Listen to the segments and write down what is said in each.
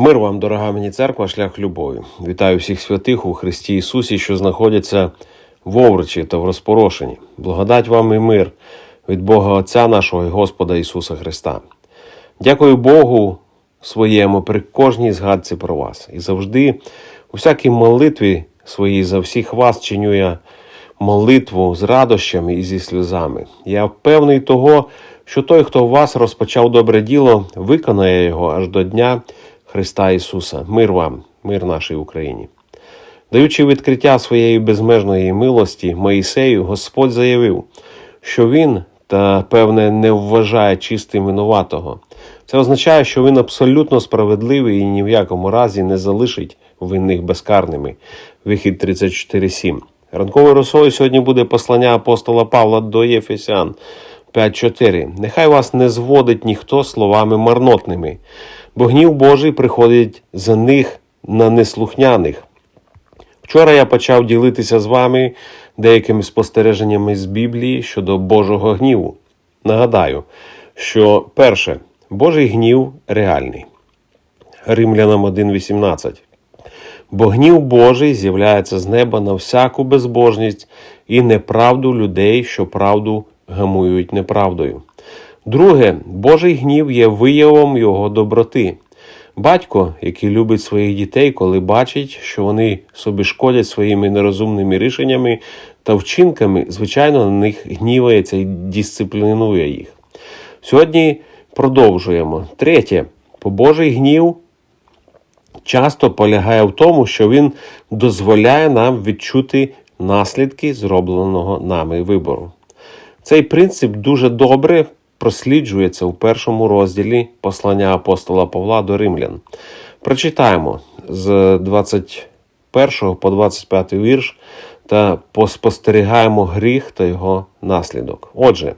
Мир вам, дорога мені церква, шлях любові. Вітаю всіх святих у Христі Ісусі, що знаходяться в Овричі та в розпорошенні. Благодать вам і мир від Бога Отця нашого і Господа Ісуса Христа. Дякую Богу своєму при кожній згадці про вас. І завжди, у всякій молитві своїй за всіх вас чиню я молитву з радощами і зі сльозами. Я певний того, що той, хто в вас розпочав добре діло, виконає його аж до дня Христа Ісуса. Мир вам, мир нашій Україні. Даючи відкриття своєї безмежної милості Моїсею, Господь заявив, що він, та певне, не вважає чистим винуватого. Це означає, що він абсолютно справедливий і ні в якому разі не залишить винних безкарними. Вихід 34.7. Ранковою росою сьогодні буде послання апостола Павла до Єфесян 5.4. Нехай вас не зводить ніхто словами марнотними, бо гнів Божий приходить за них на неслухняних. Вчора я почав ділитися з вами деякими спостереженнями з Біблії щодо Божого гніву. Нагадаю, що перше, Божий гнів реальний. Римлянам 1.18. Бо гнів Божий з'являється з неба на всяку безбожність і неправду людей, що правду гамують неправдою. Друге, Божий гнів є виявом його доброти. Батько, який любить своїх дітей, коли бачить, що вони собі шкодять своїми нерозумними рішеннями та вчинками, звичайно, на них гнівається і дисциплінує їх. Сьогодні продовжуємо. Третє, по Божий гнів часто полягає в тому, що він дозволяє нам відчути наслідки зробленого нами вибору. Цей принцип дуже добре просліджується у першому розділі послання апостола Павла до римлян. Прочитаємо з 21 по 25 вірш та поспостерігаємо гріх та його наслідок. Отже,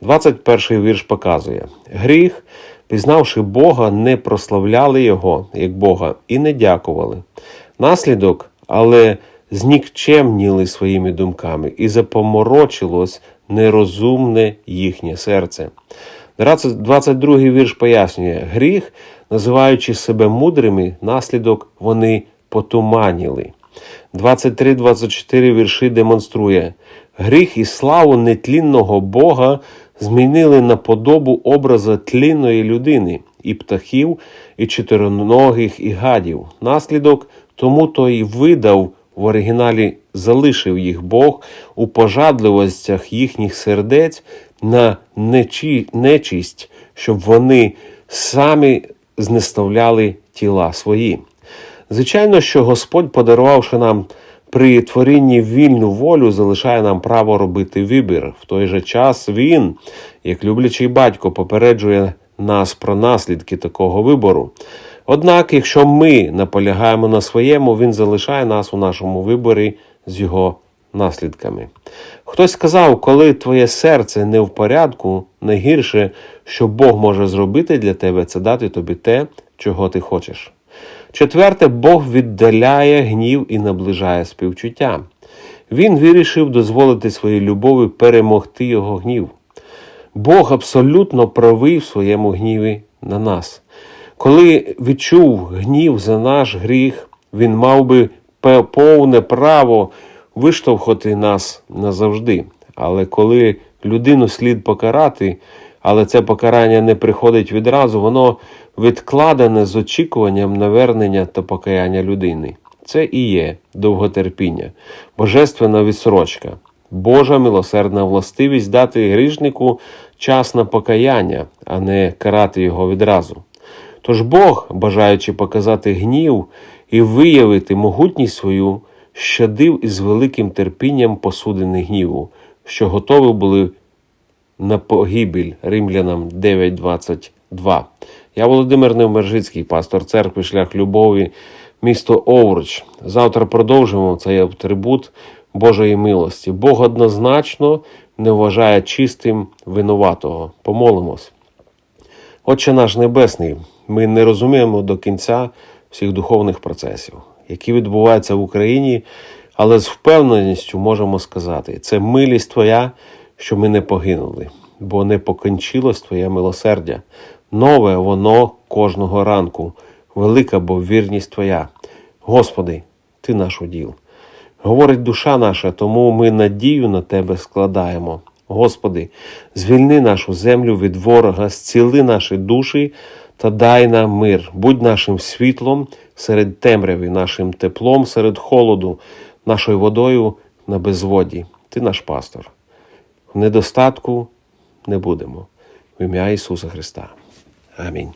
21 вірш показує: гріх, пізнавши Бога, не прославляли Його як Бога і не дякували. Наслідок, але знікчемніли своїми думками і запоморочилось нерозумне їхнє серце. 22 вірш пояснює, гріх, називаючи себе мудрими, наслідок вони потуманіли. 23-24 вірші демонструє, гріх і славу нетлінного Бога змінили на подобу образа тлінної людини, і птахів, і чотироногих, і гадів. Наслідок тому то й видав в оригіналі залишив їх Бог у пожадливостях їхніх сердець на нечі, нечість, щоб вони самі знеставляли тіла свої. Звичайно, що Господь, подарувавши нам при творінні вільну волю, залишає нам право робити вибір. В той же час Він, як люблячий батько, попереджує нас про наслідки такого вибору. Однак, якщо ми наполягаємо на своєму, він залишає нас у нашому виборі з його наслідками. Хтось сказав, коли твоє серце не в порядку, найгірше, що Бог може зробити для тебе, це дати тобі те, чого ти хочеш. Четверте, Бог віддаляє гнів і наближає співчуття. Він вирішив дозволити своїй любові перемогти його гнів. Бог абсолютно правий в своєму гніві на нас. Коли відчув гнів за наш гріх, він мав би повне право виштовхати нас назавжди. Але коли людину слід покарати, але це покарання не приходить відразу, воно відкладене з очікуванням навернення та покаяння людини. Це і є довготерпіння, божественна відсрочка, Божа милосердна властивість дати грішнику час на покаяння, а не карати його відразу. Тож Бог, бажаючи показати гнів і виявити могутність свою, щадив із великим терпінням посудини гніву, що готові були на погибель римлянам 9.22. Я Володимир Невмержицький, пастор церкви, шлях любові, місто Овруч. Завтра продовжимо цей атрибут Божої милості. Бог однозначно не вважає чистим винуватого. Помолимось. Отче наш Небесний, ми не розуміємо до кінця всіх духовних процесів, які відбуваються в Україні, але з впевненістю можемо сказати, це милість Твоя, що ми не погинули, бо не покінчилось Твоє милосердя. Нове воно кожного ранку. велика бо вірність Твоя. Господи, Ти наш уділ. Говорить душа наша, тому ми надію на Тебе складаємо. Господи, звільни нашу землю від ворога, зціли наші душі та дай нам мир. Будь нашим світлом серед темряви, нашим теплом серед холоду, нашою водою на безводі. Ти наш пастор. В недостатку не будемо. В ім'я Ісуса Христа. Амінь.